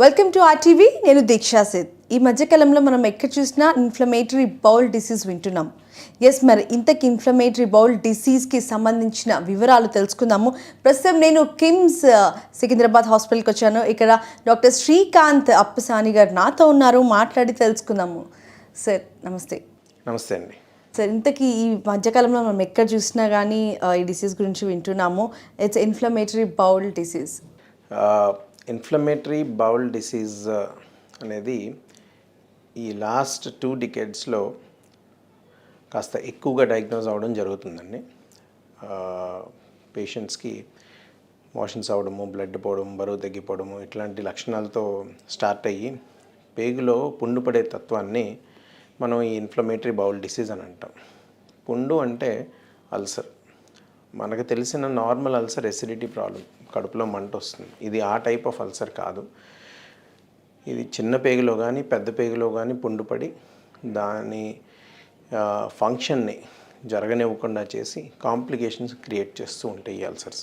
Welcome to RTV నేను దీక్షా Seth. ఈ మధ్యకాలంలో మనం ఎక్కడ చూసినా ఇన్ఫ్లమేటరీ బౌల్ డిసీజ్ వింటున్నాం. ఎస్ మరి ఇంతకి ఇన్ఫ్లమేటరీ బౌల్ డిసీజ్కి సంబంధించిన వివరాలు తెలుసుకుందాము. ప్రస్తుతం నేను కిమ్స్ సికింద్రాబాద్ హాస్పిటల్కి వచ్చాను. ఇక్కడ డాక్టర్ శ్రీకాంత్ అప్పసాని గారు నాతో ఉన్నారు. మాట్లాడి తెలుసుకుందాము. సార్ నమస్తే. నమస్తే అండి. సార్ ఇంతకీ ఈ మధ్యకాలంలో మనం ఎక్కడ చూసినా కానీ ఈ డిసీజ్ గురించి వింటున్నాము. It's inflammatory bowel disease inflammatory bowel disease అనేది ఈ లాస్ట్ టూ డికెట్స్లో కాస్త ఎక్కువగా డయాగ్నోజ్ అవ్వడం జరుగుతుందండి. పేషెంట్స్కి మోషన్స్ అవ్వడము బ్లడ్ పోవడం బరువు తగ్గిపోవడము ఇట్లాంటి లక్షణాలతో స్టార్ట్ అయ్యి పేగులో పుండు పడే తత్వాన్ని మనం ఈ ఇన్ఫ్లమేటరీ బౌల్ డిసీజ్ అని అంటాం. పుండు అంటే అల్సర్. మనకు తెలిసిన నార్మల్ అల్సర్ ఎసిడిటీ ప్రాబ్లం కడుపులో మంట వస్తుంది. ఇది ఆ టైప్ ఆఫ్ అల్సర్ కాదు. ఇది చిన్న పేగులో కానీ పెద్ద పేగులో కానీ పుండుపడి దాని ఫంక్షన్ని జరగనివ్వకుండా చేసి కాంప్లికేషన్స్ క్రియేట్ చేస్తూ ఉంటాయి ఈ అల్సర్స్.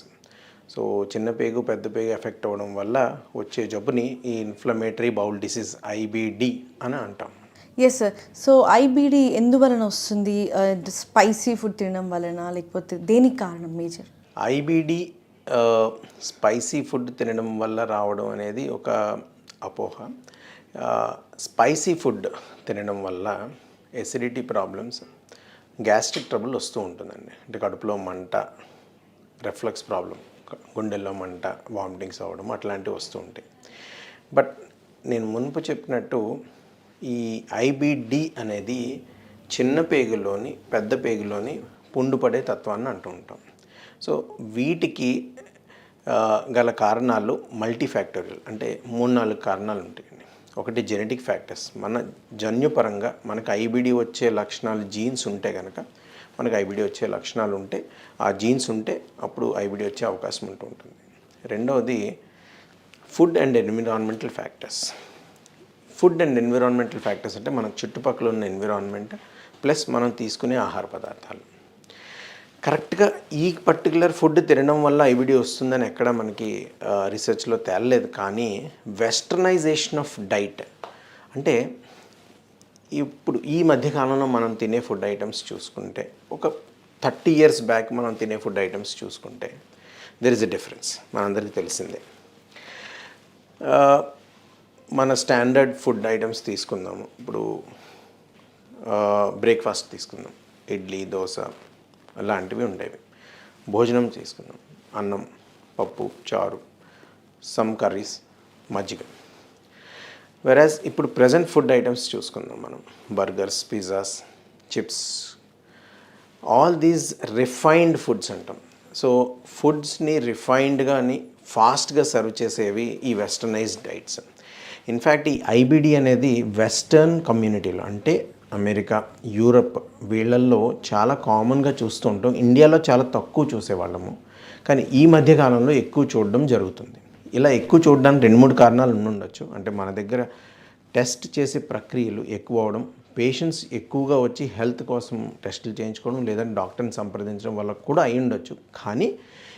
సో చిన్న పేగు పెద్ద పేగు ఎఫెక్ట్ అవ్వడం వల్ల వచ్చే జబ్బుని ఈ ఇన్ఫ్లమేటరీ బౌల్ డిసీజ్ ఐబిడి అని అంటాం. ఎస్ సార్ సో ఐబీడీ ఎందువలన వస్తుంది? స్పైసీ ఫుడ్ తినడం వలన లేకపోతే దేనికి కారణం మేజర్ ఐబిడి స్పైసీ ఫుడ్ తినడం వల్ల రావడం అనేది ఒక అపోహ. స్పైసీ ఫుడ్ తినడం వల్ల ఎసిడిటీ ప్రాబ్లమ్స్ గ్యాస్ట్రిక్ ట్రబుల్ వస్తూ ఉంటుందండి. అంటే కడుపులో మంట రెఫ్లక్స్ ప్రాబ్లం గుండెల్లో మంట వామిటింగ్స్ అవ్వడం అట్లాంటివి వస్తూ ఉంటాయి. బట్ నేను మునుపు చెప్పినట్టు ఈ ఐబిడి అనేది చిన్న పేగులోని పెద్ద పేగులోని పుండుపడే తత్వాన్ని అంటూ ఉంటాం. సో వీటికి గల కారణాలు మల్టీ ఫ్యాక్టోరియల్ అంటే మూడు నాలుగు కారణాలు ఉంటాయండి. ఒకటి జెనెటిక్ ఫ్యాక్టర్స్. మన జన్యుపరంగా మనకు ఐబిడి వచ్చే లక్షణాలు జీన్స్ ఉంటే కనుక మనకు ఐబిడి వచ్చే లక్షణాలు ఉంటే ఆ జీన్స్ ఉంటే అప్పుడు ఐబిడి వచ్చే అవకాశం ఉంటూ ఉంటుంది. రెండవది food and environmental factors. Food and environmental factors అంటే మన చుట్టుపక్కల ఉన్న ఎన్విరాన్మెంట్ ప్లస్ మనం తీసుకునే ఆహార పదార్థాలు. కరెక్ట్గా ఈ పర్టికులర్ ఫుడ్ తినడం వల్ల ఐబిడి వస్తుందని ఎక్కడ మనకి రీసెర్చ్లో తేలలేదు. కానీ వెస్టర్నైజేషన్ ఆఫ్ డైట్ అంటే ఇప్పుడు ఈ మధ్యకాలంలో మనం తినే ఫుడ్ ఐటమ్స్ చూసుకుంటే ఒక థర్టీ ఇయర్స్ బ్యాక్ మనం తినే ఫుడ్ ఐటమ్స్ చూసుకుంటే దెర్ ఇస్ ఎ డిఫరెన్స్ మనందరికీ తెలిసిందే. మన స్టాండర్డ్ ఫుడ్ ఐటమ్స్ తీసుకుందాము. ఇప్పుడు బ్రేక్ఫాస్ట్ తీసుకుందాం. ఇడ్లీ దోశ అలాంటివి ఉండేవి. భోజనం చేసుకున్నాం. అన్నం పప్పు చారు సమ్ కర్రీస్ మజ్జిగ. వెరాజ్ ఇప్పుడు ప్రజెంట్ ఫుడ్ ఐటమ్స్ చూసుకుందాం మనం. Burgers pizzas chips all these refined foods అంటాం. సో ఫుడ్స్ని రిఫైన్డ్గాని ఫాస్ట్గా సర్వ్ చేసేవి ఈ వెస్టర్నైజ్డ్ డైట్స్ ఇన్ఫ్యాక్ట్ ఈ ఐబిడి అనేది వెస్టర్న్ కమ్యూనిటీలో అంటే అమెరికా యూరప్ వీళ్ళల్లో చాలా కామన్గా చూస్తూ ఉంటాం. ఇండియాలో చాలా తక్కువ చూసేవాళ్ళము. కానీ ఈ మధ్యకాలంలో ఎక్కువ చూడడం జరుగుతుంది. ఇలా ఎక్కువ చూడడానికి రెండు మూడు కారణాలు ఉండొచ్చు. అంటే మన దగ్గర టెస్ట్ చేసే ప్రక్రియలు ఎక్కువ అవడం పేషెంట్స్ ఎక్కువగా వచ్చి హెల్త్ కోసం టెస్టులు చేయించుకోవడం లేదంటే డాక్టర్ని సంప్రదించడం వల్ల కూడా అయి ఉండొచ్చు. కానీ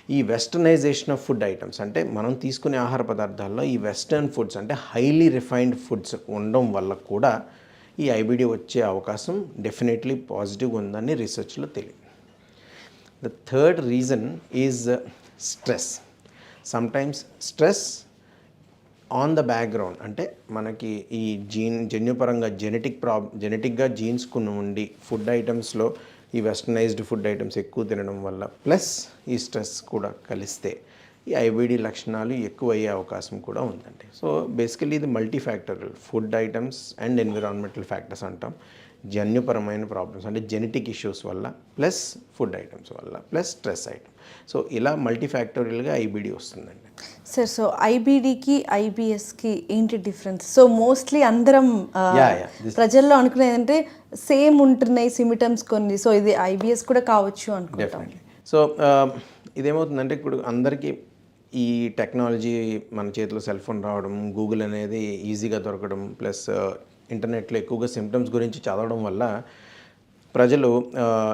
ఈ వెస్టర్నైజేషన్ ఆఫ్ ఫుడ్ ఐటమ్స్ అంటే మనం తీసుకునే ఆహార పదార్థాల్లో ఈ వెస్టర్న్ ఫుడ్స్ అంటే హైలీ రిఫైన్డ్ ఫుడ్స్ ఉండడం వల్ల కూడా ఈ ఐబిడి వచ్చే అవకాశం డెఫినెట్లీ పాజిటివ్ ఉందని రీసెర్చ్లో తెలియదు. The third reason is stress sometimes stress on the background అంటే మనకి ఈ జీన్ జన్యుపరంగా జెనెటిక్ ప్రాబ్ జెనెటిక్గా జీన్స్ కొన్ని ఉండి ఫుడ్ ఐటమ్స్లో ఈ వెస్టర్నైజ్డ్ ఫుడ్ ఐటమ్స్ ఎక్కువ తినడం వల్ల ప్లస్ ఈ స్ట్రెస్ కూడా కలిస్తే ఈ ఐబిడి లక్షణాలు ఎక్కువ అయ్యే అవకాశం కూడా ఉందండి. సో బేసికలీ ఇది multi factorial food items and environmental factors అంటాం. జన్యుపరమైన ప్రాబ్లమ్స్ అంటే జెనెటిక్ ఇష్యూస్ వల్ల ప్లస్ ఫుడ్ ఐటమ్స్ వల్ల ప్లస్ స్ట్రెస్ ఐటమ్. సో ఇలా మల్టీ ఫ్యాక్టోరియల్గా ఐబిడి వస్తుందండి. సార్ సో ఐబీడీకి ఐబిఎస్కి ఏంటి డిఫరెన్స్? సో మోస్ట్లీ అందరం ప్రజల్లో అనుకునేది అంటే సేమ్ ఉంటున్నాయి సిమిటమ్స్ కొన్ని. సో ఇది ఐబిఎస్ కూడా కావచ్చు అనుకుంటాం. సో ఇదేమవుతుందంటే ఇప్పుడు అందరికీ ఈ టెక్నాలజీ మన చేతిలో సెల్ ఫోన్ రావడం గూగుల్ అనేది ఈజీగా దొరకడం ప్లస్ ఇంటర్నెట్లో ఎక్కువగా సిమ్టమ్స్ గురించి చదవడం వల్ల ప్రజలు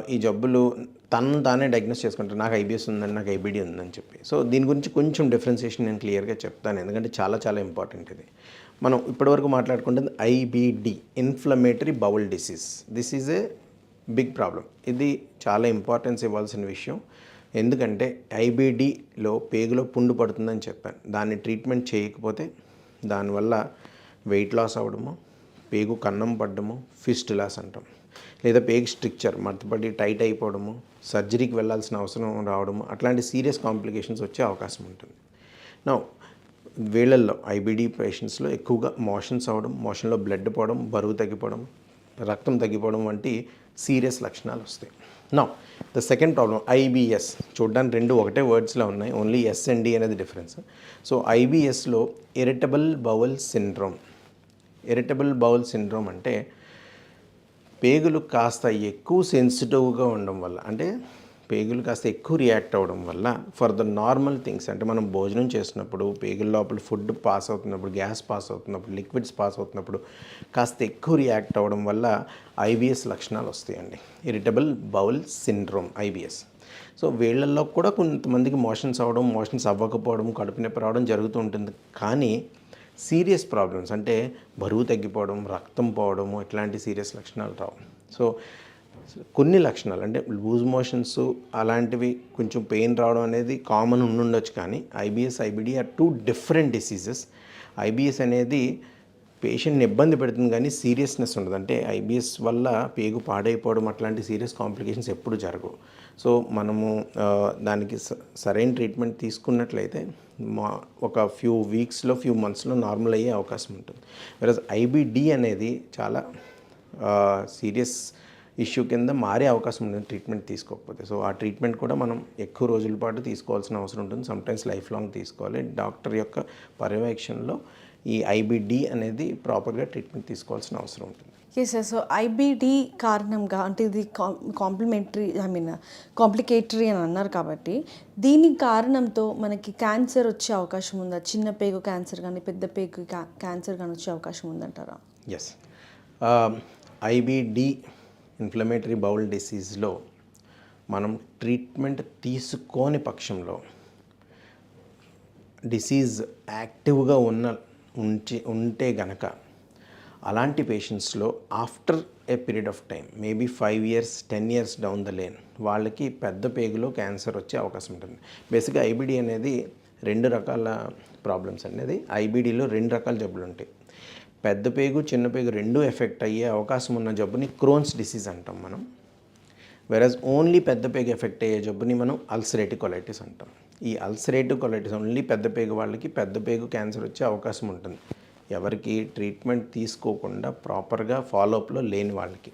ఈ జబ్బులు తను తానే డయాగ్నోస్ చేసుకుంటారు. నాకు ఐబిఎస్ ఉందని నాకు ఐబీడీ ఉందని చెప్పి. సో దీని గురించి కొంచెం డిఫరెన్సియేషన్ నేను క్లియర్గా చెప్తాను. ఎందుకంటే చాలా చాలా ఇంపార్టెంట్ ఇది. మనం ఇప్పటివరకు మాట్లాడుకుంటుంది IBD inflammatory bowel disease. This is a big problem ఇది చాలా ఇంపార్టెన్స్ ఇవ్వాల్సిన విషయం. ఎందుకంటే ఐబీడీలో పేగులో పుండు పడుతుందని చెప్పాను. దాన్ని ట్రీట్మెంట్ చేయకపోతే దానివల్ల వెయిట్ లాస్ అవ్వడము పేగు కన్నం పడ్డము ఫిస్ట్ లాస్ అంటాం. లేదా పేగు స్ట్రిక్చర్ మడతపడి టైట్ అయిపోవడము సర్జరీకి వెళ్ళాల్సిన అవసరం రావడము అట్లాంటి సీరియస్ కాంప్లికేషన్స్ వచ్చే అవకాశం ఉంటుంది. నా వీళ్ళల్లో ఐబీడీ పేషెంట్స్లో ఎక్కువగా మోషన్స్ అవ్వడం మోషన్లో బ్లడ్ పోవడం బరువు తగ్గిపోవడం రక్తం తగ్గిపోవడం వంటి సీరియస్ లక్షణాలు వస్తాయి. నా ద సెకండ్ ప్రాబ్లం ఐబిఎస్ చూడడానికి రెండు ఒకటే వర్డ్స్లో ఉన్నాయి. ఓన్లీ ఎస్ అండ్ డి అనేది difference so ఐబిఎస్లో irritable bowel syndrome irritable bowel syndrome అంటే పేగులు కాస్త ఎక్కువ సెన్సిటివ్గా ఉండడం వల్ల. అంటే పేగులు కాస్త ఎక్కువ రియాక్ట్ అవ్వడం వల్ల ఫర్ ద నార్మల్ థింగ్స్ అంటే మనం భోజనం చేసినప్పుడు పేగుల లోపల ఫుడ్ పాస్ అవుతున్నప్పుడు గ్యాస్ పాస్ అవుతున్నప్పుడు లిక్విడ్స్ పాస్ అవుతున్నప్పుడు కాస్త ఎక్కువ రియాక్ట్ అవ్వడం వల్ల ఐబిఎస్ లక్షణాలు వస్తాయండి. Irritable bowel syndrome IBS so వీళ్ళల్లో కూడా కొంతమందికి మోషన్స్ అవ్వడం మోషన్స్ అవ్వకపోవడం కడుపు నొప్పి రావడం జరుగుతూ ఉంటుంది. కానీ సీరియస్ ప్రాబ్లమ్స్ అంటే బరువు తగ్గిపోవడం రక్తం పోవడము ఇట్లాంటి సీరియస్ లక్షణాలు రావు. సో కొన్ని లక్షణాలు అంటే లూజ్ మోషన్స్ అలాంటివి కొంచెం పెయిన్ రావడం అనేది కామన్ ఉండుండొచ్చు కానీ IBS IBD are two different diseases. IBS అనేది పేషెంట్ని ఇబ్బంది పెడుతుంది కానీ సీరియస్నెస్ ఉండదు. అంటే ఐబిఎస్ వల్ల పేగు పాడైపోవడం అట్లాంటి సీరియస్ కాంప్లికేషన్స్ ఎప్పుడు జరగవు. సో మనము దానికి స- సరైన ట్రీట్మెంట్ తీసుకున్నట్లయితే మా ఒక ఫ్యూ వీక్స్లో ఫ్యూ మంత్స్లో నార్మల్ అయ్యే అవకాశం ఉంటుంది. వెరస్ ఐబిడి అనేది చాలా సీరియస్ ఇష్యూ కింద మారే అవకాశం ఉంటుంది ట్రీట్మెంట్ తీసుకోకపోతే. సో ఆ ట్రీట్మెంట్ కూడా మనం ఎక్కువ రోజుల పాటు తీసుకోవాల్సిన అవసరం ఉంటుంది. సమ్టైమ్స్ లైఫ్ లాంగ్ తీసుకోవాలి. డాక్టర్ యొక్క పర్యవేక్షణలో ఈ ఐబిడి అనేది ప్రాపర్గా ట్రీట్మెంట్ తీసుకోవాల్సిన అవసరం ఉంటుంది. ఎస్ సార్ సో ఐబిడి కారణంగా అంటే ఇది కాంప్లిమెంటరీ ఐ మీన్ కాంప్లికేటరీ అని అన్నారు కాబట్టి దీని కారణంతో మనకి క్యాన్సర్ వచ్చే అవకాశం ఉందా? చిన్న పేగు క్యాన్సర్ కానీ పెద్ద పేగు క్యా- క్యాన్సర్ కానీ వచ్చే అవకాశం ఉందంటారా? ఎస్ ఐబిడి ఇన్ఫ్లమేటరీ బౌల్ డిసీజ్లో మనం ట్రీట్మెంట్ తీసుకోని పక్షంలో డిసీజ్ యాక్టివ్గా ఉన్న ఉంచి ఉంటే గనక అలాంటి పేషెంట్స్లో after a period of time maybe five years ten years down the lane వాళ్ళకి పెద్ద పేగులో క్యాన్సర్ వచ్చే అవకాశం ఉంటుంది. బేసిక్గా ఐబిడి అనేది రెండు రకాల ప్రాబ్లమ్స్ అనేది ఐబీడీలో రెండు రకాల జబ్బులు ఉంటాయి. పెద్ద పేగు చిన్న పేగు రెండు ఎఫెక్ట్ అయ్యే అవకాశం ఉన్న జబ్బుని క్రోన్స్ డిసీజ్ అంటాం మనం. వెరస్ ఓన్లీ పెద్ద పేగు ఎఫెక్ట్ అయ్యే జబ్బుని మనం అల్సరేటివ్ కొలైటిస్ అంటాం. ఈ అల్సరేటివ్ కొలైటిస్ ఓన్లీ పెద్ద పేగు వాళ్ళకి పెద్ద పేగు క్యాన్సర్ వచ్చే అవకాశం ఉంటుంది. ఎవరికి ట్రీట్మెంట్ తీసుకోకుండా ప్రాపర్గా ఫాలోఅప్లో లేని వాళ్ళకి.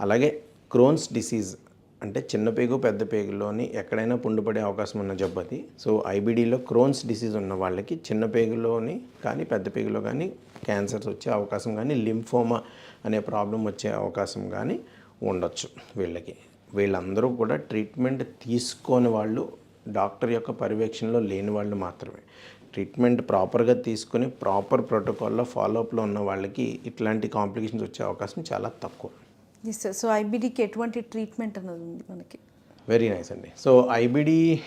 అలాగే క్రోన్స్ డిసీజ్ అంటే చిన్న పేగు పెద్ద పేగులోని ఎక్కడైనా పుండుపడే అవకాశం ఉన్న జబ్బు అది. సో ఐబీడీలో క్రోన్స్ డిసీజ్ ఉన్న వాళ్ళకి చిన్న పేగులోని కానీ పెద్ద పేగులో కానీ క్యాన్సర్స్ వచ్చే అవకాశం కానీ లింఫోమా అనే ప్రాబ్లం వచ్చే అవకాశం కానీ ఉండొచ్చు వీళ్ళకి. వీళ్ళందరూ కూడా ట్రీట్మెంట్ తీసుకోని వాళ్ళు డాక్టర్ యొక్క పర్యవేక్షణలో లేని వాళ్ళు మాత్రమే. ట్రీట్మెంట్ ప్రాపర్గా తీసుకొని ప్రాపర్ ప్రోటోకాల్లో ఫాలోఅప్లో ఉన్న వాళ్ళకి ఇట్లాంటి కాంప్లికేషన్స్ వచ్చే అవకాశం చాలా తక్కువ. సో ఐబిడికి ఎటువంటి ట్రీట్మెంట్ అన్నది ఉంది మనకి? వెరీ నైస్ అండి. సో ఐబిడి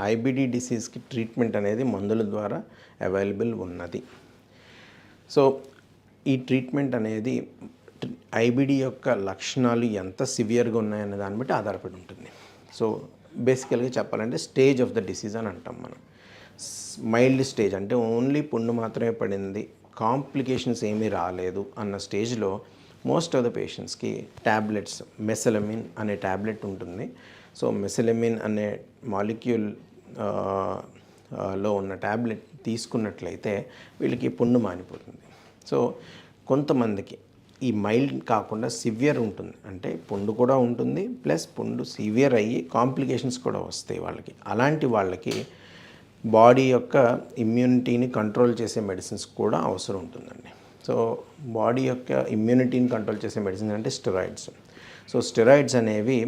ఐబిడి డిసీజ్కి ట్రీట్మెంట్ అనేది మందుల ద్వారా అవైలబుల్ ఉన్నది. సో ఈ ట్రీట్మెంట్ అనేది ఐబిడి యొక్క లక్షణాలు ఎంత సివియర్గా ఉన్నాయనే దాన్ని బట్టి ఆధారపడి ఉంటుంది. సో బేసికల్గా చెప్పాలంటే స్టేజ్ ఆఫ్ ద డిసీజ్ అని అంటాం మనం. మైల్డ్ స్టేజ్ అంటే ఓన్లీ పుండు మాత్రమే పడింది కాంప్లికేషన్స్ ఏమీ రాలేదు అన్న స్టేజ్లో మోస్ట్ ఆఫ్ ద పేషెంట్స్కి ట్యాబ్లెట్స్ మెసలమిన్ అనే ట్యాబ్లెట్ ఉంటుంది. సో మెసలమిన్ అనే మాలిక్యూల్లో ఉన్న ట్యాబ్లెట్ తీసుకున్నట్లయితే వీళ్ళకి పుండు మానిపోతుంది. సో కొంతమందికి ఈ మైల్డ్ కాకుండా సివియర్ ఉంటుంది. అంటే పుండు కూడా ఉంటుంది ప్లస్ పుండు సివియర్ అయ్యి కాంప్లికేషన్స్ కూడా వస్తాయి వాళ్ళకి. అలాంటి వాళ్ళకి బాడీ యొక్క ఇమ్యూనిటీని కంట్రోల్ చేసే మెడిసిన్స్ కూడా అవసరం ఉంటుందండి. సో బాడీ యొక్క ఇమ్యూనిటీని కంట్రోల్ చేసే మెడిసిన్స్ అంటే స్టెరాయిడ్స్. సో స్టెరాయిడ్స్ అనేవి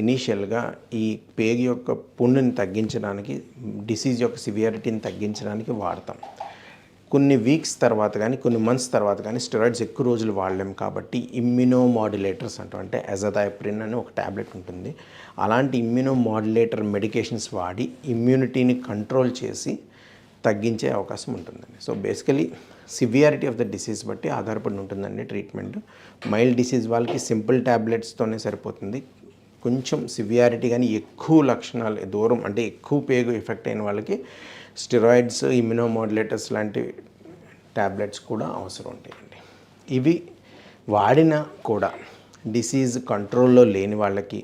ఇనీషియల్గా ఈ పేగు యొక్క పుండుని తగ్గించడానికి డిసీజ్ యొక్క సివియారిటీని తగ్గించడానికి వాడతాం. కొన్ని వీక్స్ తర్వాత కానీ కొన్ని మంత్స్ తర్వాత కానీ స్టెరాయిడ్స్ ఎక్కువ రోజులు వాడలేం కాబట్టి ఇమ్యునోమాడ్యులేటర్స్ అంటాం. అంటే ఎజథైప్రిన్ అని ఒక ట్యాబ్లెట్ ఉంటుంది. అలాంటి ఇమ్యునోమాడ్యులేటర్ మెడికేషన్స్ వాడి ఇమ్యూనిటీని కంట్రోల్ చేసి తగ్గించే అవకాశం ఉంటుందండి so basically severity of the disease బట్టి ఆధారపడి ఉంటుందండి ట్రీట్మెంట్. మైల్డ్ డిసీజ్ వాళ్ళకి సింపుల్ ట్యాబ్లెట్స్తోనే సరిపోతుంది. కొంచెం సివియారిటీ కానీ ఎక్కువ లక్షణాలు దూరం అంటే ఎక్కువ పేగు ఎఫెక్ట్ అయిన వాళ్ళకి స్టెరాయిడ్స్ ఇమ్యునోమాడ్యులేటర్స్ లాంటి ట్యాబ్లెట్స్ కూడా అవసరం ఉంటాయండి. ఇవి వాడినా కూడా డిసీజ్ కంట్రోల్లో లేని వాళ్ళకి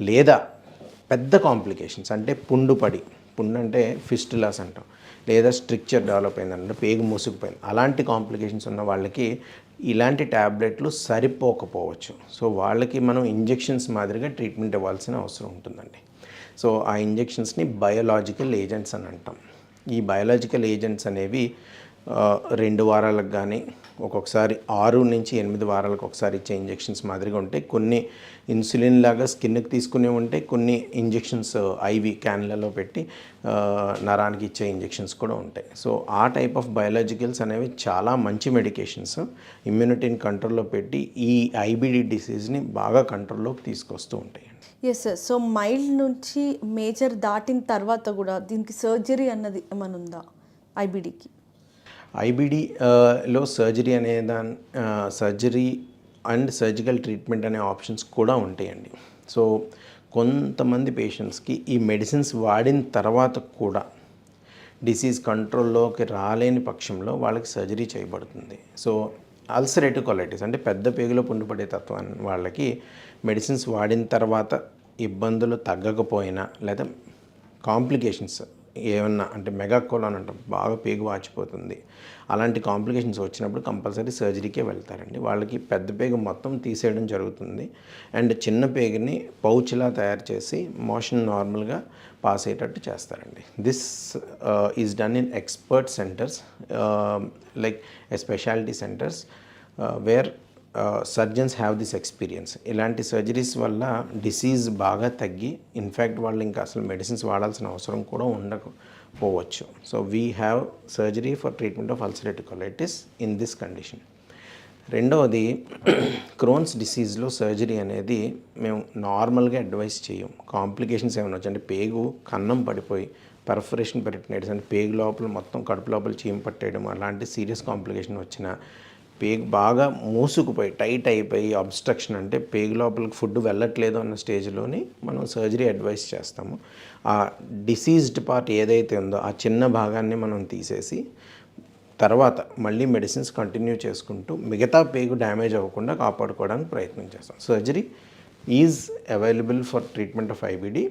లేదా పెద్ద కాంప్లికేషన్స్ అంటే పుండుపడి పుండు అంటే ఫిస్టులాస్ అంటాం లేదా స్ట్రిక్చర్ డెవలప్ అయిందంటే పేగు మూసుకుపోయింది అలాంటి కాంప్లికేషన్స్ ఉన్న వాళ్ళకి ఇలాంటి ట్యాబ్లెట్లు సరిపోకపోవచ్చు. సో వాళ్ళకి మనం ఇంజెక్షన్స్ మాదిరిగా ట్రీట్మెంట్ ఇవ్వాల్సిన అవసరం ఉంటుందండి. సో ఆ ఇంజెక్షన్స్ని బయోలాజికల్ ఏజెంట్స్ అని అంటాం. ఈ బయోలాజికల్ ఏజెంట్స్ అనేవి రెండు వారాలకు కానీ ఒక్కొక్కసారి ఆరు నుంచి ఎనిమిది వారాలకు ఒకసారి ఇచ్చే ఇంజెక్షన్స్ మాదిరిగా ఉంటాయి కొన్ని ఇన్సులిన్ లాగా స్కిన్కి తీసుకునే ఉంటాయి కొన్ని ఇంజెక్షన్స్ ఐవి క్యాన్లలో పెట్టి నరానికి ఇచ్చే ఇంజెక్షన్స్ కూడా ఉంటాయి. సో ఆ టైప్ ఆఫ్ బయాలజికల్స్ అనేవి చాలా మంచి మెడికేషన్స్. ఇమ్యూనిటీని కంట్రోల్లో పెట్టి ఈ ఐబిడి డిసీజ్ని బాగా కంట్రోల్లోకి తీసుకొస్తూ ఉంటాయి. ఎస్ సార్ సో మైల్డ్ నుంచి మేజర్ దాటిన తర్వాత కూడా దీనికి సర్జరీ అన్నది ఏమైనా ఉందా ఐబిడికి. ఐబిడి లో సర్జరీ అనే దాని సర్జరీ అండ్ సర్జికల్ ట్రీట్మెంట్ అనే ఆప్షన్స్ కూడా ఉంటాయండి. సో కొంతమంది పేషెంట్స్కి ఈ మెడిసిన్స్ వాడిన తర్వాత కూడా డిసీజ్ కంట్రోల్లోకి రాలేని పక్షంలో వాళ్ళకి సర్జరీ చేయబడుతుంది. సో అల్సరేటివ్ క్వాలిటీస్ అంటే పెద్ద పేగులో పుండుపడే తత్వాన్ని వాళ్ళకి మెడిసిన్స్ వాడిన తర్వాత ఇబ్బందులు తగ్గకపోయినా లేదా కాంప్లికేషన్స్ ఏమన్నా అంటే మెగాకోలాన్ అంటాం బాగా పేగు వాచిపోతుంది. అలాంటి కాంప్లికేషన్స్ వచ్చినప్పుడు కంపల్సరీ సర్జరీకే వెళ్తారండి. వాళ్ళకి పెద్ద పేగు మొత్తం తీసేయడం జరుగుతుంది. అండ్ చిన్న పేగుని పౌచ్లా తయారు చేసి మోషన్ నార్మల్గా పాస్ అయ్యేటట్టు చేస్తారండి. This is done in expert centres like a speciality centres where surgeons have this experience ఇలాంటి సర్జరీస్ వల్ల డిసీజ్ బాగా తగ్గి ఇన్ఫ్యాక్ట్ వాళ్ళు ఇంకా అసలు మెడిసిన్స్ వాడాల్సిన అవసరం కూడా ఉండకపోవచ్చు. So we have surgery for treatment of ulcerative colitis in this condition రెండవది క్రోన్స్ డిసీజ్లో సర్జరీ అనేది మేము నార్మల్గా అడ్వైస్ చేయం. కాంప్లికేషన్స్ ఏమైనా వచ్చి అంటే పేగు కన్నం పడిపోయి పర్ఫరేషన్ పెరిటినైటిస్ అంటే పేగు లోపల మొత్తం కడుపు లోపల చీమ పట్టేయడం అలాంటి సీరియస్ కాంప్లికేషన్ వచ్చిన పేగు బాగా మూసుకుపోయి టైట్ అయిపోయి అబ్స్ట్రక్షన్ అంటే పేగు లోపలికి ఫుడ్ వెళ్ళట్లేదు అన్న స్టేజ్లోని మనం సర్జరీ అడ్వైస్ చేస్తాము. ఆ డిసీజ్డ్ పార్ట్ ఏదైతే ఉందో ఆ చిన్న భాగాన్ని మనం తీసేసి తర్వాత మళ్ళీ మెడిసిన్స్ కంటిన్యూ చేసుకుంటూ మిగతా పేగు డ్యామేజ్ అవ్వకుండా కాపాడుకోవడానికి ప్రయత్నం చేస్తాం. Surgery is available for treatment of IBD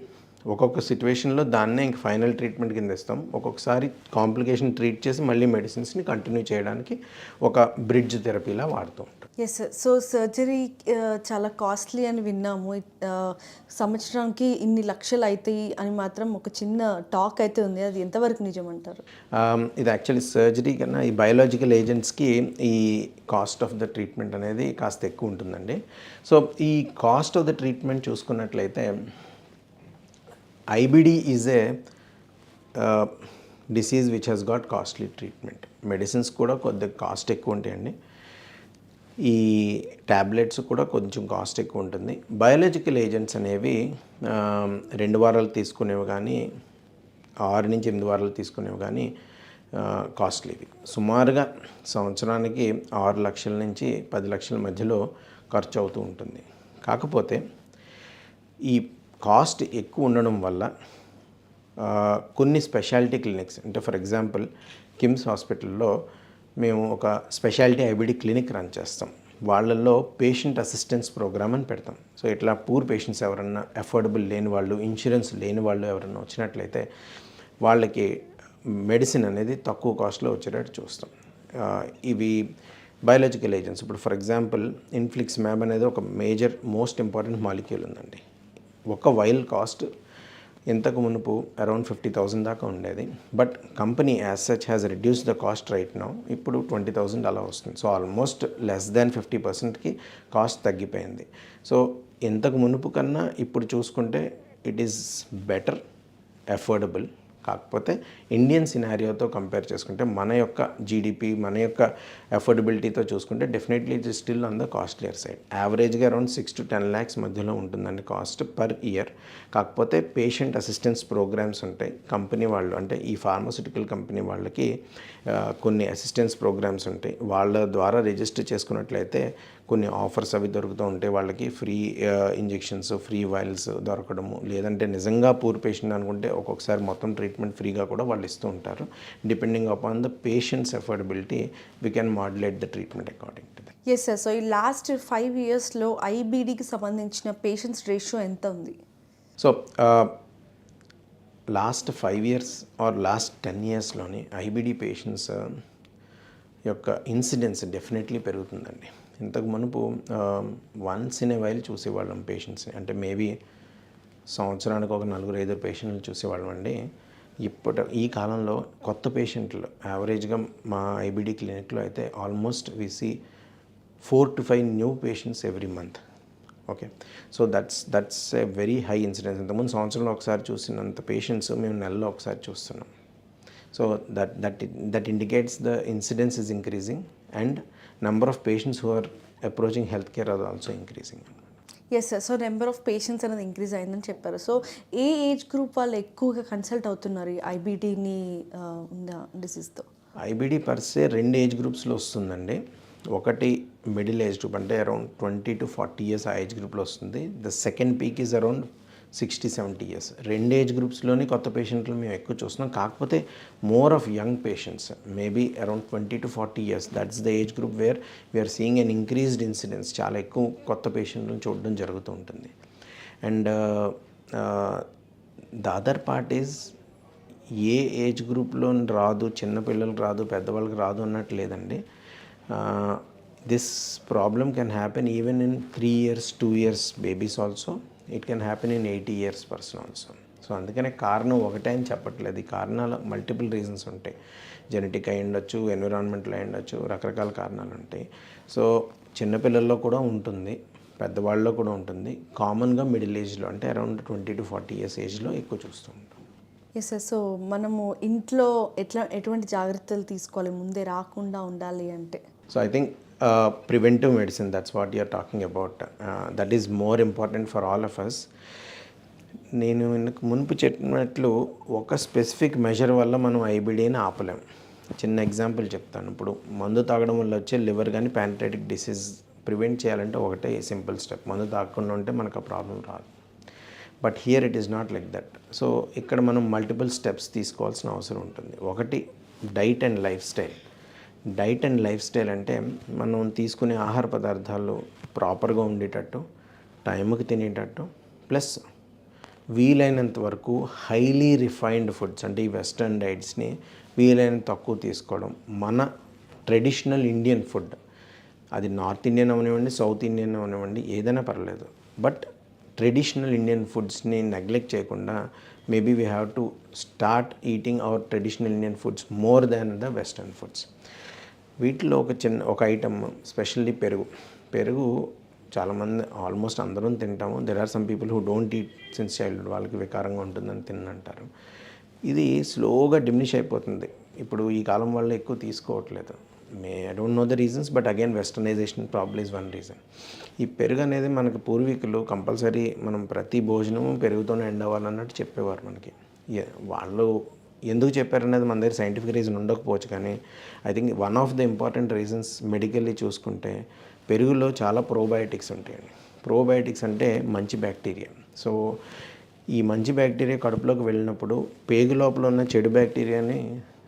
ఒక్కొక్క సిచ్యువేషన్లో దాన్నే ఇంక ఫైనల్ ట్రీట్మెంట్ కింద ఇస్తాం. ఒక్కొక్కసారి కాంప్లికేషన్ ట్రీట్ చేసి మళ్ళీ మెడిసిన్స్ని కంటిన్యూ చేయడానికి ఒక బ్రిడ్జ్ థెరపీలా వాడుతూ ఉంటాం. ఎస్ సార్ సో సర్జరీ చాలా కాస్ట్లీ అని విన్నాము. ఆ, సంవత్సరానికి ఇన్ని లక్షలు అవుతాయి అని మాత్రం ఒక చిన్న టాక్ అయితే ఉంది. అది ఎంతవరకు నిజం అంటారు Um, ఇది యాక్చువల్లీ సర్జరీ కన్నా ఈ బయోలాజికల్ ఏజెంట్స్కి ఈ కాస్ట్ ఆఫ్ ద ట్రీట్మెంట్ అనేది కాస్త ఎక్కువ ఉంటుందండి. సో ఈ కాస్ట్ ఆఫ్ ద ట్రీట్మెంట్ చూసుకున్నట్లయితే IBD is a disease which has got costly treatment medicines కూడా కొద్దిగా కాస్ట్ ఎక్కువ ఉంటాయండి. ఈ ట్యాబ్లెట్స్ కూడా కొంచెం కాస్ట్ ఎక్కువ ఉంటుంది. బయాలజికల్ ఏజెంట్స్ అనేవి um, రెండు వారాలు తీసుకునేవి కానీ ఆరు నుంచి ఎనిమిది వారాలు తీసుకునేవి కానీ uh, కాస్ట్లీవి సుమారుగా సంవత్సరానికి ఆరు లక్షల నుంచి పది లక్షల మధ్యలో ఖర్చు అవుతూ ఉంటుంది. కాకపోతే ఈ కాస్ట్ ఎక్కువ ఉండడం వల్ల కొన్ని స్పెషాలిటీ క్లినిక్స్ అంటే ఫర్ ఎగ్జాంపుల్ కిమ్స్ హాస్పిటల్లో మేము ఒక స్పెషాలిటీ ఐబిడి క్లినిక్ రన్ చేస్తాం. వాళ్ళల్లో పేషెంట్ అసిస్టెన్స్ ప్రోగ్రామ్ అని పెడతాం. సో ఇట్లా పూర్ పేషెంట్స్ ఎవరన్నా అఫోర్డబుల్ లేని వాళ్ళు ఇన్సూరెన్స్ లేని వాళ్ళు ఎవరన్నా వచ్చినట్లయితే వాళ్ళకి మెడిసిన్ అనేది తక్కువ కాస్ట్లో వచ్చేటట్టు చూస్తాం. ఇవి బయాలజికల్ ఏజెంట్స్. ఇప్పుడు ఫర్ ఎగ్జాంపుల్ ఇన్ఫ్లిక్స్ మ్యాబ్ అనేది ఒక మేజర్ మోస్ట్ ఇంపార్టెంట్ మాలిక్యూల్ ఉందండి. ఒక వైల్ కాస్ట్ ఇంతకు మునుపు అరౌండ్ ఫిఫ్టీ థౌసండ్ దాకా ఉండేది. But company as such has reduce the cost right now ఇప్పుడు ట్వంటీ థౌసండ్ అలా వస్తుంది. So almost less than fifty పర్సెంట్కి కాస్ట్ తగ్గిపోయింది. సో ఇంతకు మునుపు కన్నా ఇప్పుడు చూసుకుంటే ఇట్ ఈస్ బెటర్ అఫోర్డబుల్ కాకపోతే ఇండియన్ సినారియోతో కంపేర్ చేసుకుంటే మన యొక్క జీడిపి మన యొక్క అఫోర్డబిలిటీతో చూసుకుంటే definitely it still on the costlier side యావరేజ్గా around six to ten lakhs మధ్యలో ఉంటుందండి కాస్ట్ పర్ ఇయర్ కాకపోతే పేషెంట్ అసిస్టెన్స్ ప్రోగ్రామ్స్ ఉంటాయి. కంపెనీ వాళ్ళు అంటే ఈ ఫార్మాసిటికల్ కంపెనీ వాళ్ళకి కొన్ని అసిస్టెన్స్ ప్రోగ్రామ్స్ ఉంటాయి. వాళ్ళ ద్వారా రిజిస్టర్ చేసుకున్నట్లయితే కొన్ని ఆఫర్స్ అవి దొరుకుతూ ఉంటాయి వాళ్ళకి ఫ్రీ ఇంజెక్షన్స్ ఫ్రీ వైల్స్ దొరకడము. లేదంటే నిజంగా పూర్ పేషెంట్ అనుకుంటే ఒక్కొక్కసారి మొత్తం ట్రీట్మెంట్ ఫ్రీగా కూడా వాళ్ళు ఇస్తూ ఉంటారు. Depending upon the patients affordability we can modulate the treatment according to that yes sir so ఈ లాస్ట్ ఫైవ్ ఇయర్స్లో ఐబీడీకి సంబంధించిన పేషెంట్స్ రేషియో ఎంత ఉంది? So last five years or last ten ఇయర్స్లోని IBD patients యొక్క ఇన్సిడెన్స్ డెఫినెట్లీ పెరుగుతుందండి. ఇంతకు మునుపు వన్స్ ఇన్ ఏ వైల్ చూసేవాళ్ళం పేషెంట్స్ని అంటే మేబీ సంవత్సరానికి ఒక నలుగురు ఐదు పేషెంట్లు చూసేవాళ్ళం అండి. ఇప్పుడు ఈ కాలంలో కొత్త పేషెంట్లు యావరేజ్గా మా ఐబిడి క్లినిక్లో అయితే almost VC four to five new patients every month okay so that's that's a very high incidence ఇంతకుముందు సంవత్సరంలో ఒకసారి చూసినంత పేషెంట్స్ మేము నెలలో ఒకసారి చూస్తున్నాం. So that that that indicates the incidence is increasing and number of patients who are approaching health care are also increasing yes sir so number of patients అనేది increase అయిందని చెప్పారు. సో ఏ ఏజ్ గ్రూప్ వాళ్ళు ఎక్కువగా consult అవుతున్నారు ఈ ఐబీడీని ఉన్న డిసీజ్తో ఐబిడి పర్సే రెండు ఏజ్ గ్రూప్స్లో వస్తుందండి. ఒకటి మిడిల్ ఏజ్ గ్రూప్ అంటే around twenty to forty years ఆ ఏజ్ గ్రూప్లో వస్తుంది. The second peak is around sixty seventy years. రెండు ఏజ్ గ్రూప్స్లోని కొత్త పేషెంట్లు మేము ఎక్కువ చూస్తున్నాం. కాకపోతే more of young patients maybe around twenty to forty years. That's the age group where we're seeing an increased incidence చాలా ఎక్కువ కొత్త పేషెంట్లను చూడడం జరుగుతూ ఉంటుంది. And the other part is A age గ్రూప్లో రాదు చిన్నపిల్లలకు రాదు పెద్దవాళ్ళకి రాదు అన్నట్టు లేదండి. This problem can happen even in three years two years babies also it can happen in eighty years person also so అందుకనే కారణం ఒకటే అని చెప్పట్లేదు. ఈ కారణాలు మల్టిపుల్ రీజన్స్ ఉంటాయి. జెనెటిక్ అయి ఉండొచ్చు ఎన్విరాన్మెంటల్ అయి ఉండొచ్చు రకరకాల కారణాలు ఉంటాయి. సో చిన్నపిల్లల్లో కూడా ఉంటుంది పెద్దవాళ్ళలో కూడా ఉంటుంది. కామన్గా మిడిల్ ఏజ్లో అంటే around twenty to forty years ఏజ్లో ఎక్కువ చూస్తూ ఉంటాం. ఎస్ సార్ సో మనము ఇంట్లో ఎట్లా ఎటువంటి జాగ్రత్తలు తీసుకోవాలి? ముందే రాకుండా ఉండాలి అంటే. So I think preventive medicine that's what you're talking about that is more important for all of us నేను ఇంతకు మునుపు చెప్పినట్లు ఒక స్పెసిఫిక్ మెజర్ వల్ల మనం ఐబిడీని ఆపలేం. చిన్న ఎగ్జాంపుల్ చెప్తాను. ఇప్పుడు మందు తాగడం వల్ల వచ్చే లివర్ కానీ ప్యాంట్రైటిక్ డిసీజ్ ప్రివెంట్ చేయాలంటే ఒకటే సింపుల్ స్టెప్ మందు తాగకుండా ఉంటే మనకు ఆ ప్రాబ్లం రాదు. But here it is not like that so ఇక్కడ మనం మల్టిపుల్ స్టెప్స్ తీసుకోవాల్సిన అవసరం ఉంటుంది. ఒకటి diet and lifestyle diet and lifestyle అంటే మనం తీసుకునే ఆహార పదార్థాలు ప్రాపర్గా ఉండేటట్టు టైంకి తినేటట్టు ప్లస్ వీలైనంత వరకు హైలీ రిఫైన్డ్ ఫుడ్స్ అంటే ఈ వెస్ట్రన్ డైట్స్ని వీలైనంత తక్కువ తీసుకోవడం. మన ట్రెడిషనల్ ఇండియన్ ఫుడ్ అది నార్త్ ఇండియన్ అవనివ్వండి సౌత్ ఇండియన్ అవనివ్వండి ఏదైనా పర్లేదు. బట్ ట్రెడిషనల్ ఇండియన్ ఫుడ్స్ని నెగ్లెక్ట్ చేయకుండా maybe we have to start eating our traditional Indian foods more than the western foods. వీటిలో ఒక చిన్న ఒక ఐటమ్ స్పెషల్లీ పెరుగు. పెరుగు చాలామంది ఆల్మోస్ట్ అందరం తింటాము. There are some people who don't eat since childhood వాళ్ళకి వికారంగా ఉంటుందని తిన్నంటారు. ఇది స్లోగా డిమినిష్ అయిపోతుంది. ఇప్పుడు ఈ కాలం వల్ల ఎక్కువ తీసుకోవట్లేదు. May I don't know the reasons but again westernization problem is one reason ఈ పెరుగు అనేది మనకు పూర్వీకులు కంపల్సరీ మనం ప్రతి భోజనము పెరుగుతోనే ఎండ్ అవ్వాలన్నట్టు చెప్పేవారు మనకి. వాళ్ళు ఎందుకు చెప్పారనేది మన దగ్గర సైంటిఫిక్ రీజన్ ఉండకపోవచ్చు కానీ I think one of the important reasons medically చూసుకుంటే పెరుగులో చాలా ప్రోబయోటిక్స్ ఉంటాయండి. ప్రోబయోటిక్స్ అంటే మంచి బ్యాక్టీరియా సో ఈ మంచి బ్యాక్టీరియా కడుపులోకి వెళ్ళినప్పుడు పేగు లోపల ఉన్న చెడు బ్యాక్టీరియాని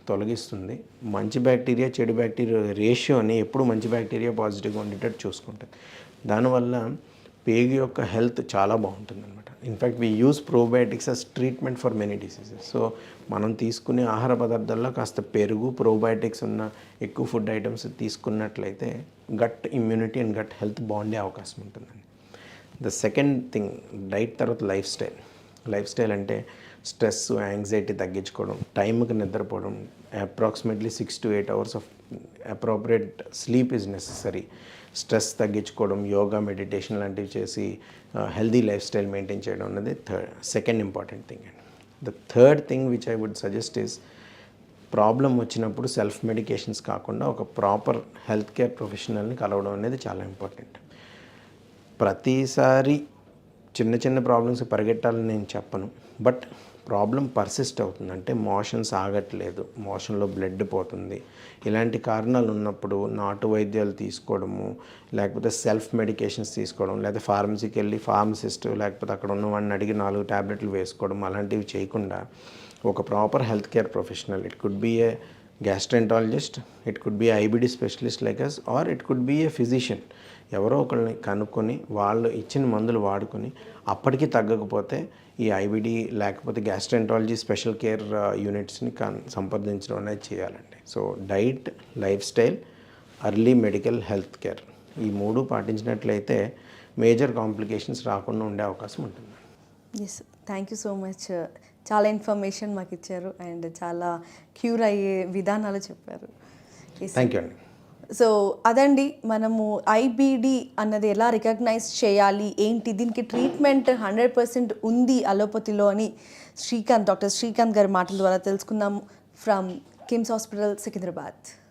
తొలగిస్తుంది. మంచి బ్యాక్టీరియా చెడు బ్యాక్టీరియా రేషియోని ఎప్పుడు మంచి బ్యాక్టీరియా పాజిటివ్గా ఉండేటట్టు చూసుకుంటుంది. దానివల్ల పేగు యొక్క హెల్త్ చాలా బాగుంటుంది అనమాట in fact we use probiotics as treatment for many diseases so మనం తీసుకునే ఆహార పదార్థాల్లో కాస్త పెరుగు ప్రోబయాటిక్స్ ఉన్న ఎక్కువ ఫుడ్ ఐటమ్స్ తీసుకున్నట్లయితే gut immunity and gut health బాగుండే అవకాశం ఉంటుందండి. ద సెకండ్ థింగ్ డైట్ తర్వాత లైఫ్ స్టైల్ లైఫ్ స్టైల్ అంటే స్ట్రెస్ యాంగ్జైటీ తగ్గించుకోవడం టైంకి నిద్రపోవడం approximately six to eight hours of appropriate sleep is necessary stress తగ్గించుకోవడం యోగా మెడిటేషన్ లాంటివి చేసి హెల్దీ లైఫ్ స్టైల్ మెయింటైన్ చేయడం అనేది థర్డ్ సెకండ్ ఇంపార్టెంట్ థింగ్ అండి. The third thing which I would suggest is problem వచ్చినప్పుడు సెల్ఫ్ మెడికేషన్స్ కాకుండా ఒక proper health care ప్రొఫెషనల్ని కలవడం అనేది చాలా ఇంపార్టెంట్. ప్రతిసారి చిన్న చిన్న ప్రాబ్లమ్స్ పరిగెట్టాలని నేను చెప్పను బట్ ప్రాబ్లం పర్సిస్ట్ అవుతుంది. అంటే మోషన్స్ ఆగట్లేదు మోషన్లో బ్లడ్ పోతుంది. ఇలాంటి కారణాలు ఉన్నప్పుడు నాటు వైద్యాలు తీసుకోవడము లేకపోతే సెల్ఫ్ మెడికేషన్స్ తీసుకోవడం లేదా ఫార్మసీకి వెళ్ళి ఫార్మసిస్ట్ లేకపోతే అక్కడ ఉన్న వాడిని అడిగి నాలుగు ట్యాబ్లెట్లు వేసుకోవడం అలాంటివి చేయకుండా ఒక proper health care professional. It could be a gastroenterologist it could be IBD specialist like us or it could be a physician ఎవరో ఒకరిని కనుక్కొని వాళ్ళు ఇచ్చిన మందులు వాడుకొని అప్పటికి తగ్గకపోతే ఈ ఐబిడి లేకపోతే గ్యాస్ట్రెంటాలజీ స్పెషల్ కేర్ యూనిట్స్ని కన్ సంప్రదించడం అనేది చేయాలండి. So diet lifestyle early medical health care ఈ మూడు పాటించినట్లయితే మేజర్ కాంప్లికేషన్స్ రాకుండా ఉండే అవకాశం ఉంటుంది. Yes thank you so much చాలా ఇన్ఫర్మేషన్ మాకు ఇచ్చారు అండ్ చాలా క్యూర్ అయ్యే విధానాలు చెప్పారు. థ్యాంక్ యూ అండి. సో అదండి మనము ఐబీడి అన్నది ఎలా రికగ్నైజ్ చేయాలి? ఏంటి? దీనికి ట్రీట్మెంట్ హండ్రెడ్ పర్సెంట్ ఉంది అలోపతిలో అని శ్రీకాంత్ డాక్టర్ శ్రీకాంత్ గారి మాటల ద్వారా తెలుసుకుందాం. From KIMS hospital Secunderabad.